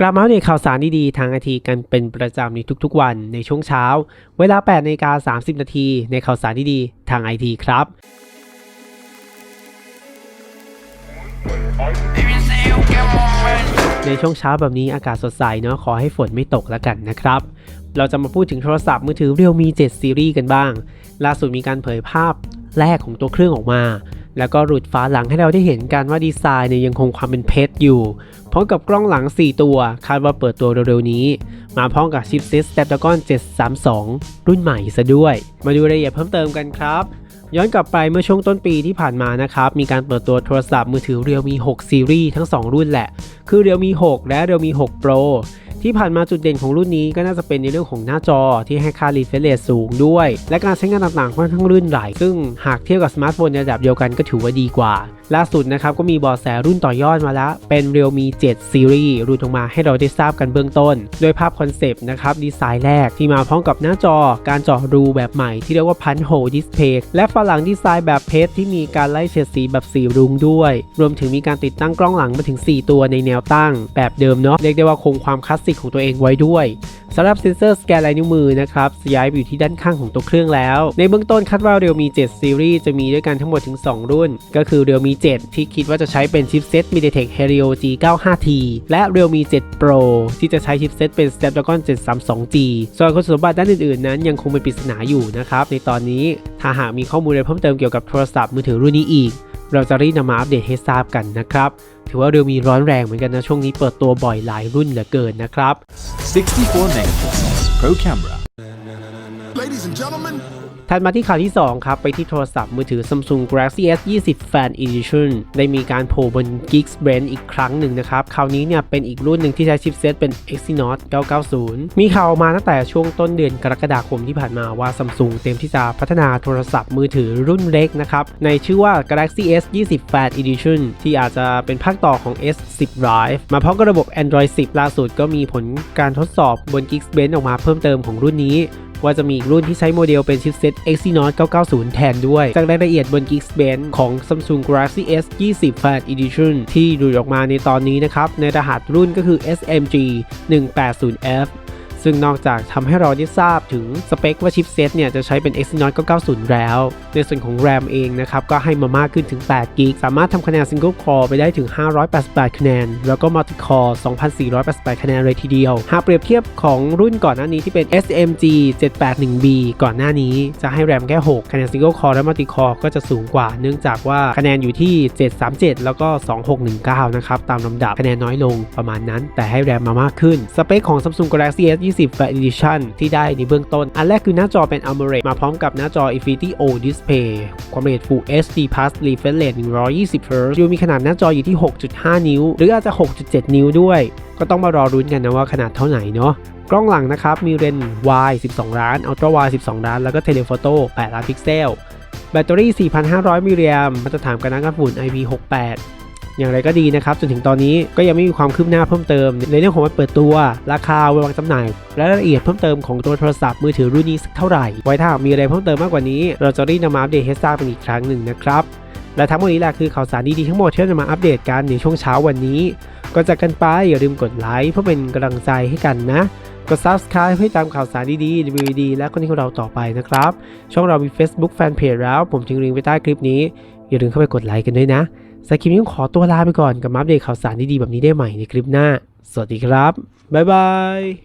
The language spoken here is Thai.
กลับมาอัปเดตข่าวสารดีๆทางไอทีกันเป็นประจำในทุกๆวันในช่วงเช้า เวลา8นาฬิกา30 นาทีในข่าวสารดีๆทางไอทีครับในช่วงเช้าแบบนี้อากาศสดใสเนาะขอให้ฝนไม่ตกแล้วกันนะครับ เราจะมาพูดถึงโทรศัพท์มือถือ Realme 7 Series กันบ้าง ล่าสุดมีการเผยภาพแรกของตัวเครื่องออกมา แล้วก็หลุดฝาหลังให้เราได้เห็นกันว่าดีไซน์เนี่ยยังคงความเป็นเพชรอยู่ พร้อมกับกล้องหลัง 4 ตัว คาดว่าเปิดตัวเร็วๆนี้ มาพร้อมกับชิปเซ็ต Snapdragon 732 รุ่นใหม่ซะด้วย มาดูรายละเอียดเพิ่มเติมกันครับ ย้อนกลับไปเมื่อช่วงต้นปีที่ผ่านมานะครับ มีการเปิดตัวโทรศัพท์มือถือ Realme 6 Series ทั้ง 2 รุ่นแหละ คือ Realme 6และ Realme 6 Pro ที่ผ่านมาจุดเด่นของรุ่นนี้ก็น่าจะเป็นในเรื่องของหน้าจอที่ให้ค่ารีเฟรชสูงด้วย และการใช้งานต่างๆค่อนข้างลื่นไหลซึ่งหากเทียบกับสมาร์ทโฟนในระดับเดียวกันก็ถือว่าดีกว่าล่าสุดนะครับก็มีบอแสรุ่นต่อยอดมาแล้ว เป็น Realme 7 Series รุ่นออกมาให้เราได้ทราบกันเบื้องต้น โดยภาพคอนเซปต์นะครับดีไซน์แรกที่มาพร้อมกับหน้าจอการเจาะรูแบบใหม่ที่เรียกว่าพันโฮดิสเพย์และฝาหลังดีไซน์แบบเพชรที่มีการไล่เฉดสีแบบสีรุ้งด้วย รวมถึงมีการติดตั้งกล้องหลังมาถึง 4 ตัวในแนวตั้ง แบบเดิมเนาะเรียกได้ว่าคงความคลาสสิกของตัวเองไว้ด้วย สำหรับเซนเซอร์สแกนลายนิ้วมือนะครับย้ายไปอยู่ที่ด้านข้างของตัวเครื่องแล้ว ในเบื้องต้นคาดว่า Realme 7 Series จะมีด้วยกันทั้งหมดถึง 2 รุ่น ก็คือ Realme 7ที่คิดว่าจะใช้เป็นชิปเซ็ต MediaTek Helio G95T และ Realme 7 Pro ที่จะใช้ชิปเซ็ตเป็น Snapdragon 732G ส่วนคุณสมบัติด้านอื่นๆ นั้นยังคงเป็นปริศนาอยู่นะครับในตอนนี้ถ้าหากมีข้อมูลอะไรเพิ่มเติมเกี่ยวกับโทรศัพท์มือถือรุ่นนี้อีก เราจะรีบนำมาอัปเดตให้ทราบกันนะครับ ถือว่าเรียวมีร้อนแรงเหมือนกันนะ ช่วงนี้เปิดตัวบ่อยหลายรุ่นเหลือเกินนะครับ64 megapixels Pro camera. Ladies and gentlemen, ถัดมาที่ข่าวที่ 2 ครับ ไปที่โทรศัพท์มือถือ Samsung Galaxy S 20 Fan Edition ได้มีการโผล่บน Geekbench อีกครั้งหนึ่งนะครับ คราวนี้เนี่ยเป็นอีกรุ่นหนึ่งที่ใช้ชิปเซตเป็น Exynos 990 มีข่าวออกมาตั้งแต่ช่วงต้นเดือนกรกฎาคมที่ผ่านมาว่า Samsung เตรียมที่จะพัฒนาโทรศัพท์มือถือรุ่นเล็กนะครับ ในชื่อว่า Galaxy S 20 Fan Edition ที่อาจจะเป็นภาคต่อของ S 10 Drive มาพร้อมกับระบบ Android 10 ล่าสุดก็มีผลการทดสอบบน Geekbench ออกมาเพิ่มเติมของรุ่นนี้ ว่าจะมีอีกรุ่นที่ใช้โมเดลเป็นชิปเซ็ต Exynos 990 แทนด้วย จากรายละเอียดบน Geekbench ของ Samsung Galaxy S 20 Fan Edition ที่ดูดออกมาในตอนนี้นะครับ ในรหัสรุ่นก็คือ SMG 180F ซึ่งนอกจากทำให้เราได้ทราบถึงสเปคว่าชิปเซตเนี่ยจะใช้เป็น Exynos 990 แล้ว ในส่วนของ RAM เองนะครับก็ให้มามากขึ้นถึง8 g b สามารถทำคะแนน Single Core ไปได้ถึง 588 คะแนน แล้วก็ Multi Core 2,488 คะแนนเลยทีเดียว หากเปรียบเทียบของรุ่นก่อนหน้านี้ที่เป็น SMG 781B ก่อนหน้านี้จะให้ RAM แค่ 6 คะแนน Single Core และ Multi Core ก็จะสูงกว่า เนื่องจากว่าคะแนนอยู่ที่ 737 แล้วก็ 2619 นะครับตามลำดับคะแนนน้อยลงประมาณนั้น แต่ให้ RAM มามากขึ้นสเปคของ Samsung Galaxy S 20 Fan Edition ที่ได้ในเบื้องต้น อันแรกคือหน้าจอเป็น AMOLED มาพร้อมกับหน้าจอ Infinity O Display ความละเอียด Full HD Plus Refresh Rate 120 Hz ยูมีขนาดหน้าจออยู่ที่ 6.5 นิ้ว หรืออาจจะ 6.7 นิ้วด้วย ก็ต้องมารอรุ้นกันนะว่าขนาดเท่าไหร่เนาะกล้องหลังนะครับ มีเลนส์ wide 12 ล้าน ultra wide 12 ล้าน แล้วก็ telephoto 8ล้านพิกเซล แบตเตอรี่ 4,500 มิลลิแอมป์มาตรฐานการน้ำกันฝุ่น IP68 อย่างไรก็ดีนะครับจนถึงตอนนี้ก็ยังไม่มีความคืบหน้าเพิ่มเติม ในเรื่องของวันเปิดตัว ราคาวันวางจำหน่ายและรายละเอียดเพิ่มเติมของตัวโทรศัพท์มือถือรุ่นนี้สักเท่าไหร่ ไว้ถ้ามีอะไรเพิ่มเติมมากกว่านี้ เราจะรีบนำมาอัปเดตให้ทราบกันอีกครั้งหนึ่งนะครับ และทั้งหมดนี้แหละคือข่าวสารดีๆทั้งหมดที่เราจะมาอัปเดตกันในช่วงเช้าวันนี้ก็จากกันไปอย่าลืมกดไลค์เพื่อเป็นกำลังใจให้กันนะกด subscribe ให้ตามข่าวสารดีๆรีวิวดีๆและคนที่ของเราต่อไปนะครับ ช่องเรามี Facebook Fanpage แล้ว ผมทิ้งลิงก์ไว้ใต้คลิปนี้ อย่าลืมเข้าไปกดไลค์กันด้วยนะ สำหรับคลิปนี้ต้องขอตัวลาไปก่อนกับมาอัปเดตข่าวสารดีๆแบบนี้ได้ใหม่ในคลิปหน้า สวัสดีครับ บ๊ายบาย